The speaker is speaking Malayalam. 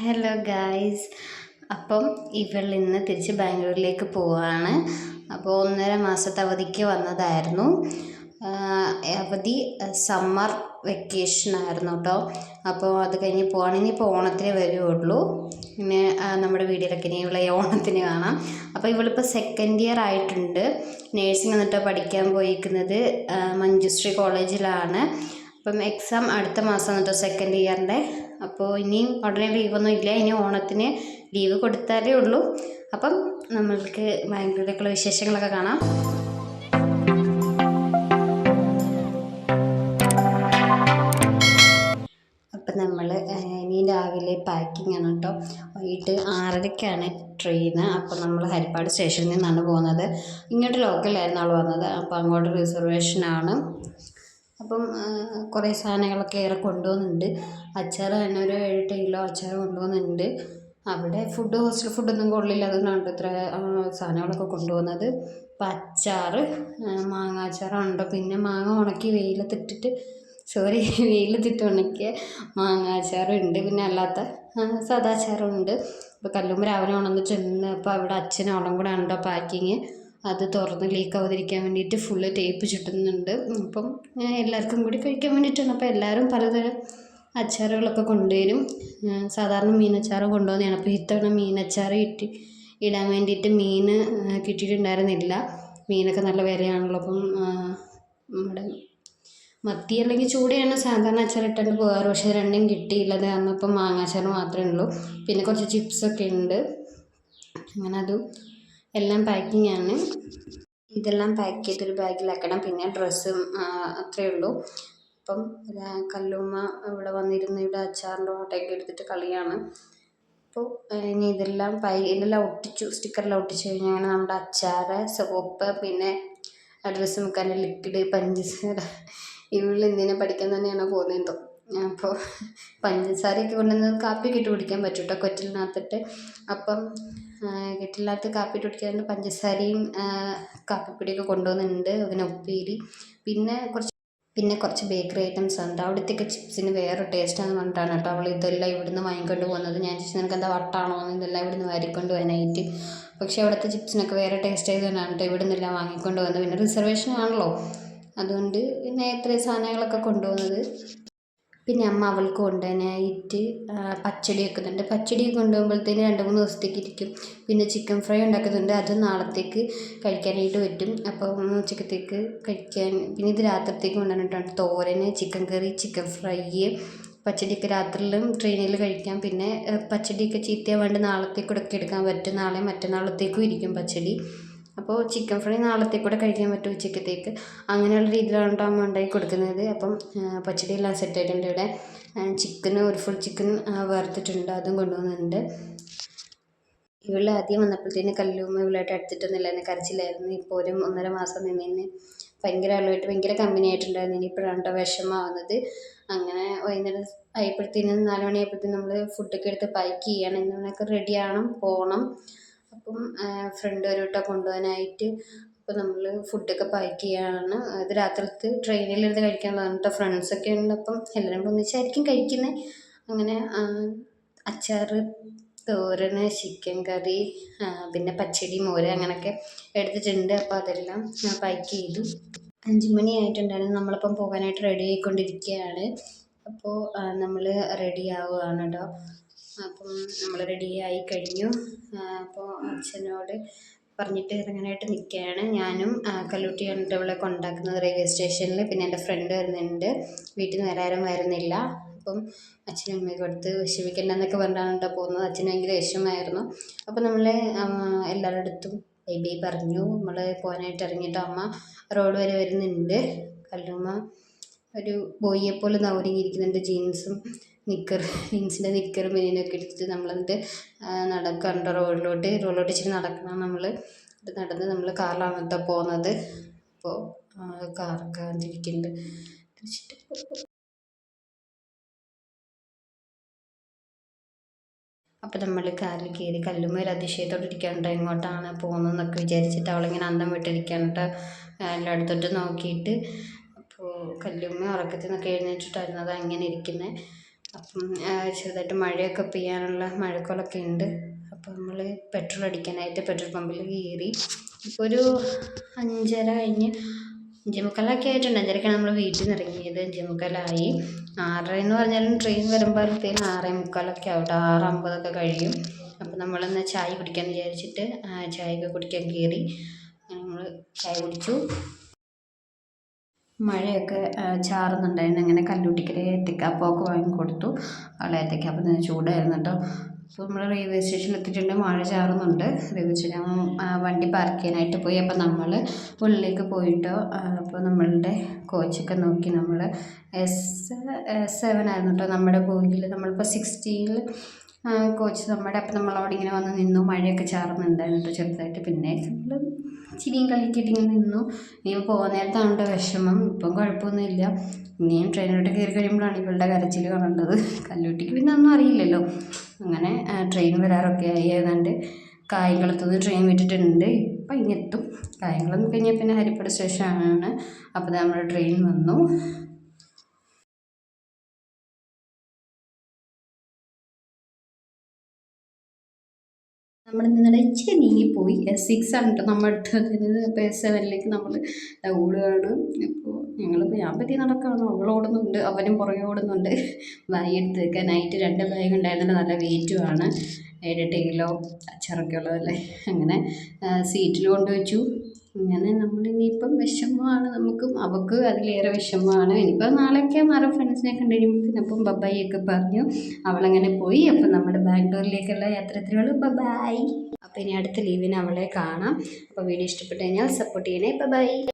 ഹലോ ഗായ്സ് അപ്പം ഇവൾ ഇന്ന് തിരിച്ച് ബാംഗ്ലൂരിലേക്ക് പോവാണ്. അപ്പോൾ ഒന്നര മാസത്തെ അവധിക്ക് വന്നതായിരുന്നു. അവധി സമ്മർ വെക്കേഷൻ ആയിരുന്നു കേട്ടോ അപ്പോൾ അത് കഴിഞ്ഞ് പോകണമെങ്കിൽ ഇപ്പോൾ ഓണത്തിന് വരുവുള്ളൂ. പിന്നെ നമ്മുടെ വീഡിയോയിലൊക്കെ ഇനി ഇവളെ ഓണത്തിന് കാണാം. അപ്പോൾ ഇവളിപ്പോൾ സെക്കൻഡ് ഇയർ ആയിട്ടുണ്ട്. നേഴ്സിംഗ് എന്നിട്ട് പഠിക്കാൻ പോയിരിക്കുന്നത് മഞ്ജുശ്രീ കോളേജിലാണ് അപ്പം എക്സാം അടുത്ത മാസം എന്നിട്ടോ സെക്കൻഡ് ഇയറിന്റെ അപ്പോൾ ഇനിയും ഉടനെ ലീവൊന്നും ഇല്ല. ഇനി ഓണത്തിന് ലീവ് കൊടുത്താലേ ഉള്ളൂ. അപ്പം നമ്മൾക്ക് ബാംഗ്ലൂരിലേക്കുള്ള വിശേഷങ്ങളൊക്കെ കാണാം. അപ്പം നമ്മൾ ഇനി രാവിലെ പാക്കിംഗ് ആണ് കേട്ടോ. വൈകിട്ട് ആറരയ്ക്കാണ് ട്രെയിന് അപ്പോൾ നമ്മൾ ഹരിപ്പാട് സ്റ്റേഷനിൽ നിന്നാണ് പോകുന്നത്. ഇങ്ങോട്ട് ലോക്കലായിരുന്നു ആൾ വന്നത്. അപ്പോൾ അങ്ങോട്ട് റിസർവേഷനാണ് അപ്പം കുറേ സാധനങ്ങളൊക്കെ ഏറെ കൊണ്ടുപോകുന്നുണ്ട് അച്ചാർ തന്നെ ഒരു ഏഴെട്ട് കിലോ അച്ചാർ കൊണ്ടുപോകുന്നുണ്ട് അവിടെ ഫുഡ് ഹോസ്റ്റൽ ഫുഡൊന്നും കൊള്ളില്ല. അതുകൊണ്ടാണ് ഇത്ര സാധനങ്ങളൊക്കെ കൊണ്ടുപോകുന്നത് അപ്പം അച്ചാർ മാങ്ങ അച്ചാറുണ്ട് പിന്നെ മാങ്ങ ഉണക്കി വെയിലത്തിട്ടിട്ട് സോറി വെയിലത്തിട്ട് ഉണക്കിയ മാങ്ങ അച്ചാറുണ്ട്. പിന്നെ അല്ലാത്ത സാദാ അച്ചാറുണ്ട്. ഇപ്പോൾ കല്ലുമ്പ് രാവിലെ ഉണർന്ന് ചെന്ന് അപ്പോൾ അവിടെ അച്ഛനും അവളും കൂടെ ഉണ്ടോ പാക്കിങ്. അത് തുറന്ന് ലീക്ക് ആവാതിരിക്കാൻ വേണ്ടിയിട്ട് ഫുള്ള് ടേപ്പ് ചുറ്റുന്നുണ്ട് അപ്പം എല്ലാവർക്കും കൂടി കഴിക്കാൻ വേണ്ടിയിട്ടാണ്. അപ്പോൾ എല്ലാവരും പലതരം അച്ചാറുകളൊക്കെ കൊണ്ടുവരും. സാധാരണ മീനച്ചാറ് കൊണ്ടുപോകുന്നതാണ് അപ്പോൾ ഇത്തവണ മീനച്ചാറ് ഇട്ട് ഇടാൻ വേണ്ടിയിട്ട് മീൻ കിട്ടിയിട്ടുണ്ടായിരുന്നില്ല. മീനൊക്കെ നല്ല വിലയാണല്ലോ. അപ്പം നമ്മുടെ മത്തി അല്ലെങ്കിൽ ചൂടയാണ് സാധാരണ അച്ചാർ ഇട്ടുകൊണ്ട് പോകാറ്. പക്ഷേ രണ്ടും കിട്ടിയില്ല. അത് അന്നപ്പം മാങ്ങാച്ചാറ് മാത്രമേ ഉള്ളൂ. പിന്നെ കുറച്ച് ചിപ്സൊക്കെ ഉണ്ട്. അങ്ങനെ അതും എല്ലാം പാക്കിംഗ് ആണ് ഇതെല്ലാം പാക്ക് ചെയ്തൊരു ബാഗിലാക്കണം പിന്നെ ഡ്രസ്സും അത്രയേ ഉള്ളൂ. അപ്പം കല്ലുമ്മ ഇവിടെ വന്നിരുന്ന് ഇവിടെ അച്ചാറിന്റെ ഓട്ടയൊക്കെ എടുത്തിട്ട് കളിയാണ്. അപ്പോൾ ഇനി ഇതെല്ലാം പൈ ഇതെല്ലാം ഒട്ടിച്ചു സ്റ്റിക്കറെല്ലാം ഒട്ടിച്ചു കഴിഞ്ഞാൽ നമ്മുടെ അച്ചാർ സോപ്പ് പിന്നെ ഡ്രസ്സ് മുക്കാൻ ലിക്വിഡ് പഞ്ചസാര ഇവിടെ എന്തിനാ പഠിക്കാൻ തന്നെയാണോ പോകുന്നതെന്തോ അപ്പോൾ പഞ്ചസാരയൊക്കെ കൊണ്ടുവന്ന് കാപ്പിയൊക്കെ ഇട്ട് കുടിക്കാൻ പറ്റും കേട്ടോ കൊറ്റിലിനകത്തിട്ട്. അപ്പം കെറ്റിലിനകത്ത് കാപ്പി ഇട്ട് കുടിക്കാറുണ്ട് പഞ്ചസാരയും കാപ്പിപ്പൊടിയൊക്കെ കൊണ്ടുവന്നിട്ടുണ്ട് അങ്ങനെ ഉപ്പേരി. പിന്നെ കുറച്ച് പിന്നെ കുറച്ച് ബേക്കറി ഐറ്റംസ് ഉണ്ട്. അവിടുത്തെയൊക്കെ ചിപ്സിന് വേറെ ടേസ്റ്റാന്ന് പറഞ്ഞിട്ടാണ് കേട്ടോ അവൾ ഇതെല്ലാം ഇവിടുന്ന് വാങ്ങിക്കൊണ്ട് പോകുന്നത്. ഞാൻ ചോദിച്ചു നിനക്ക് എന്താ വട്ടാണോ ഇതെല്ലാം ഇവിടുന്ന് വാരിക്കൊണ്ട് പോകാനായിട്ട്. പക്ഷേ അവിടുത്തെ ചിപ്സിനൊക്കെ വേറെ ടേസ്റ്റ് ആയതുകൊണ്ടാണ് കേട്ടോ ഇവിടുന്ന് എല്ലാം വാങ്ങിക്കൊണ്ട് പോകുന്നത്. പിന്നെ റിസർവേഷൻ ആണല്ലോ. അതുകൊണ്ട് പിന്നെ ഇത്രയും സാധനങ്ങളൊക്കെ കൊണ്ടുപോകുന്നത്. പിന്നെ അമ്മ അവൾക്ക് കൊണ്ടുപോകാനായിട്ട് പച്ചടി വെക്കുന്നുണ്ട്. പച്ചടി കൊണ്ടുപോകുമ്പോഴത്തേന് രണ്ട് മൂന്ന് ദിവസത്തേക്ക് ഇരിക്കും. പിന്നെ ചിക്കൻ ഫ്രൈ ഉണ്ടാക്കുന്നുണ്ട്. അത് നാളത്തേക്ക് കഴിക്കാനായിട്ട് പറ്റും. അപ്പം ഉച്ചക്കത്തേക്ക് കഴിക്കാൻ പിന്നെ ഇത് രാത്രിത്തേക്ക് കൊണ്ടുവന്നിട്ടുണ്ട് തോരന് ചിക്കൻ കറി ചിക്കൻ ഫ്രൈ പച്ചടിയൊക്കെ രാത്രിയിലും ട്രെയിനിൽ കഴിക്കാം. പിന്നെ പച്ചടിയൊക്കെ ചീത്തയാവാണ്ട് നാളത്തേക്കൂടെ എടുക്കാൻ പറ്റും. നാളെ മറ്റന്നാളത്തേക്കും ഇരിക്കും പച്ചടി. അപ്പോൾ ചിക്കൻ ഫ്രൈ നാളത്തേക്കൂടെ കഴിക്കാൻ പറ്റും ഉച്ചക്കത്തേക്ക്. അങ്ങനെയുള്ള രീതിയിലാണ് കേട്ടോ അമ്മ ഉണ്ടാക്കി കൊടുക്കുന്നത്. അപ്പം പച്ചടി എല്ലാം സെറ്റ് ആയിട്ടുണ്ട് ഇവിടെ. ചിക്കൻ ഒരു ഫുൾ ചിക്കൻ വറുത്തിട്ടുണ്ട്. അതും കൊണ്ടുവന്നിട്ടുണ്ട്. ഇവൾ ആദ്യം വന്നപ്പോഴത്തേന് കല്ലുമ്മ ഇവളായിട്ട് അടുത്തിട്ടൊന്നുമില്ല. എന്നെ കരച്ചിലായിരുന്നു ഇപ്പോൾ ഒരു ഒന്നര മാസം നിന്നതിന് ഭയങ്കര ആളുമായിട്ട് ഭയങ്കര കമ്പനി ആയിട്ടുണ്ടായിരുന്നു. ഇനിയിപ്പോഴാണ് കേട്ടോ വിഷമാവുന്നത് അങ്ങനെ വൈകുന്നേരം ആയപ്പോഴത്തേനും നാല് മണി നമ്മൾ ഫുഡൊക്കെ എടുത്ത് പാക്ക് ചെയ്യണം. എന്നൊക്കെ റെഡി പോകണം അപ്പം ഫ്രണ്ട് ഒരു വട്ടം കൊണ്ടുപോകാനായിട്ട് അപ്പോൾ നമ്മൾ ഫുഡൊക്കെ പാക്ക് ചെയ്യാണ്. അത് രാത്രിത്തെ ട്രെയിനിലിരുന്ന് കഴിക്കാനുള്ളതാണ് കേട്ടോ ഫ്രണ്ട്സൊക്കെ ഉണ്ട്. അപ്പം എല്ലാവരും ഒന്നിച്ചായിരിക്കും കഴിക്കുന്നത് അങ്ങനെ അച്ചാറ് തോരന് ചിക്കൻ കറി പിന്നെ പച്ചടി മോര് അങ്ങനെയൊക്കെ എടുത്തിട്ടുണ്ട്. അപ്പോൾ അതെല്ലാം ഞാൻ പാക്ക് ചെയ്തു. അഞ്ച് മണി ആയിട്ടുണ്ടായിരുന്നു. നമ്മളിപ്പം പോകാനായിട്ട് റെഡി ആയിക്കൊണ്ടിരിക്കുകയാണ്. അപ്പോൾ നമ്മൾ റെഡി ആവുകയാണ് കേട്ടോ അപ്പം നമ്മൾ റെഡിയായി കഴിഞ്ഞു. അപ്പോൾ അച്ഛനോട് പറഞ്ഞിട്ട് ഇറങ്ങാനായിട്ട് നിൽക്കുകയാണ്. ഞാനും കല്ലൂട്ടി കണ്ടിട്ട് ഇവിടെ കൊണ്ടാക്കുന്നത് റെയിൽവേ സ്റ്റേഷനിൽ പിന്നെ എന്റെ ഫ്രണ്ട് വരുന്നുണ്ട്. വീട്ടിൽ നിന്ന് വരാരും വരുന്നില്ല. അപ്പം അച്ഛനും അമ്മയൊക്കെ കൊടുത്ത് വിഷമിക്കണ്ടെന്നൊക്കെ പറഞ്ഞാണ് കേട്ടോ പോകുന്നത്. അച്ഛന് ഭയങ്കര വിഷമമായിരുന്നു. അപ്പം നമ്മൾ എല്ലാവരുടെ അടുത്തും ബൈ ബൈ പറഞ്ഞു. നമ്മൾ പോകാനായിട്ട് ഇറങ്ങിയിട്ട് അമ്മ റോഡ് വരെ വരുന്നുണ്ട്. കല്ലുമ്മ ഒരു ബോയിയെ പോലെ നവരിങ്ങിയിരിക്കുന്നുണ്ട് ജീൻസും നിക്കർ ജീൻസിന്റെ നിക്കർ ബനിയനൊക്കെ എടുത്തിട്ട് നമ്മളെന്നിട്ട് നടക്കാറുണ്ട് റോഡിലോട്ട്. റോഡിലോട്ട് ഇച്ചിരി നടക്കണം നമ്മൾ നടന്ന് നമ്മൾ കാറിലാണ് കേട്ടോ പോകുന്നത് അപ്പോൾ കാറൊക്കെ വന്നിരിക്കുന്നുണ്ട് അപ്പോൾ നമ്മൾ കാറിൽ കയറി കല്ലുമ്മ ഒരു അതിശയത്തോടെ ഇരിക്കാനുണ്ട് എങ്ങോട്ടാണ് പോകുന്നതെന്നൊക്കെ വിചാരിച്ചിട്ട് അവളിങ്ങനെ അന്തം വിട്ടിരിക്കാനുണ്ട് എല്ലായിടത്തോട്ട് നോക്കിയിട്ട് അപ്പോൾ കല്ലുമ്മ ഉറക്കത്തിൽ നിന്നൊക്കെ എഴുന്നേറ്റിട്ടായിരുന്നു. അത് അങ്ങനെ ഇരിക്കുന്നത് അപ്പം ചെറുതായിട്ട് മഴയൊക്കെ പെയ്യാനുള്ള മഴക്കോളൊക്കെ ഉണ്ട്. അപ്പോൾ നമ്മൾ പെട്രോൾ അടിക്കാനായിട്ട് പെട്രോൾ പമ്പിൽ കയറി ഇപ്പോൾ ഒരു അഞ്ചര കഴിഞ്ഞ് അഞ്ചേ മുക്കാലൊക്കെ ആയിട്ടുണ്ട്. അഞ്ചരക്കാണ് നമ്മൾ വീട്ടിൽ നിന്ന് ഇറങ്ങിയത്. അഞ്ചേ മുക്കാലായി ആറര എന്ന് പറഞ്ഞാലും ട്രെയിൻ വരുമ്പോഴത്തേനും ആറേ മുക്കാലൊക്കെ ആവട്ടെ ആറ് അമ്പതൊക്കെ കഴിയും. അപ്പോൾ നമ്മളൊന്ന് ചായ കുടിക്കാൻ വിചാരിച്ചിട്ട് ചായയൊക്കെ കുടിക്കാൻ കയറി നമ്മൾ ചായ കുടിച്ചു. മഴയൊക്കെ ചാറുന്നുണ്ടായിരുന്നു. അങ്ങനെ കല്ലൂട്ടിക്കര ഏത്തക്കാപ്പമൊക്കെ വാങ്ങി കൊടുത്തു അവളെ ഏത്തക്കാപ്പം തന്നെ ചൂടായിരുന്നു കേട്ടോ അപ്പോൾ നമ്മൾ റെയിൽവേ സ്റ്റേഷനിൽ എത്തിയിട്ടുണ്ട്. മഴ ചാറുന്നുണ്ട്. റെയിൽവേ സ്റ്റേഷൻ വണ്ടി പാർക്ക് ചെയ്യാനായിട്ട് പോയി. അപ്പോൾ നമ്മൾ ഉള്ളിലേക്ക് പോയിട്ടോ അപ്പോൾ നമ്മളുടെ കോച്ചൊക്കെ നോക്കി നമ്മൾ എസ് സെവൻ ആയിരുന്നു കേട്ടോ നമ്മുടെ ബോഗിൽ നമ്മളിപ്പോൾ സിക്സ്റ്റീനിൽ കോച്ച് നമ്മുടെ അപ്പം നമ്മളവിടെ ഇങ്ങനെ വന്ന് നിന്നു. മഴയൊക്കെ ചാറുന്നുണ്ടായിരുന്നു കേട്ടോ ചെറുതായിട്ട്. പിന്നെ നമ്മൾ ചിരിയും കളിയൊക്കെ ഇങ്ങനെ നിന്നു ഇനി പോകുന്ന നേരത്താണ് വിഷമം. ഇപ്പം കുഴപ്പമൊന്നുമില്ല. ഇനിയും ട്രെയിനിലോട്ട് കയറി കഴിയുമ്പോഴാണ് ഇവളുടെ കരച്ചിൽ കാണേണ്ടത് കല്ലൂട്ടിക്ക് പിന്നെ ഒന്നും അറിയില്ലല്ലോ. അങ്ങനെ ട്രെയിൻ വരാറൊക്കെ ആയി. ഏതാണ്ട് കായംകുളത്തുനിന്ന് ട്രെയിൻ വിട്ടിട്ടുണ്ട്. ഇപ്പം ഇങ്ങെത്തും. കായംകുളം കഴിഞ്ഞാൽ പിന്നെ ഹരിപ്പാട് സ്റ്റേഷനാണ്. അപ്പോൾ നമ്മുടെ ട്രെയിൻ വന്നു. നമ്മൾ നിങ്ങളുടെ ഇച്ചിരി നീങ്ങിപ്പോയി. എസ് സിക്സ് ആണ് കേട്ടോ നമ്മൾ എടുത്തത് അപ്പോൾ എസ് സെവനിലേക്ക് നമ്മൾ ഓടുകയാണ്. ഇപ്പോൾ ഞങ്ങളിപ്പോൾ ഞാൻ പറ്റി നടക്കുകയാണ് അവൾ ഓടുന്നുണ്ട്. അവനും പുറകെ ഓടുന്നുണ്ട്. ബാഗ് എടുത്ത് വെക്കാൻ. നൈറ്റ് രണ്ട് ബാഗ് ഉണ്ടായിരുന്നില്ല. നല്ല വെയിറ്റുമാണ് ഏഴെട്ട് കിലോ അച്ചാറൊക്കെ ഉള്ളതല്ലേ? അങ്ങനെ സീറ്റിൽ കൊണ്ടുവച്ചു അങ്ങനെ നമ്മളിനിയിപ്പം വിഷമമാണ് നമുക്കും അവൾക്ക് അതിലേറെ വിഷമമാണ്. ഇനിയിപ്പോൾ നാളെയൊക്കെ മാറും. ഫ്രണ്ട്സിനെ കണ്ടു കഴിയുമ്പോഴത്തേനപ്പം ബബായിയൊക്കെ പറഞ്ഞു അവളങ്ങനെ പോയി. അപ്പം നമ്മുടെ ബാംഗ്ലൂരിലേക്കുള്ള യാത്രത്തിലുള്ള ബബായ്. അപ്പോൾ ഇനി അടുത്ത ലീവിന് അവളെ കാണാം. അപ്പോൾ വീഡിയോ ഇഷ്ടപ്പെട്ടു കഴിഞ്ഞാൽ സപ്പോർട്ട് ചെയ്യണേ. ബബായ്.